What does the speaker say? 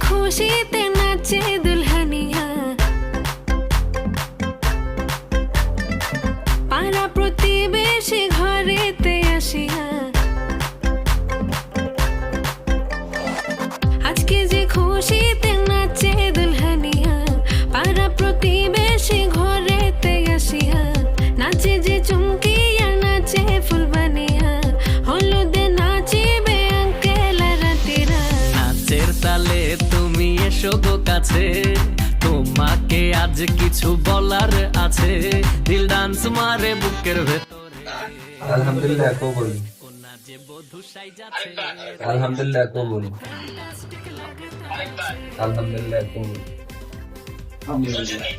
খুশিতে নাচে দুলহানিয়া। পাড়া প্রতিবেশী ঘরেতে আসিয়া। আজকে যে খুশিতে নাচে দুলহানিয়া, পাড়া প্রতিবেশী ঘরেতে আসিয়া। নাচে যে চুমকিয়া তুমি এসো গো কাছে। তোমাকে আজ কিছু বলার আছে। দিল ডান্স মারে বুকের ভেতরে। আলহামদুলিল্লাহ কবুল। ও না যে বধু সাই যাচ্ছে। আলহামদুলিল্লাহ কবুল। আলহামদুলিল্লাহ কবুল। ফ্যান্টাস্টিক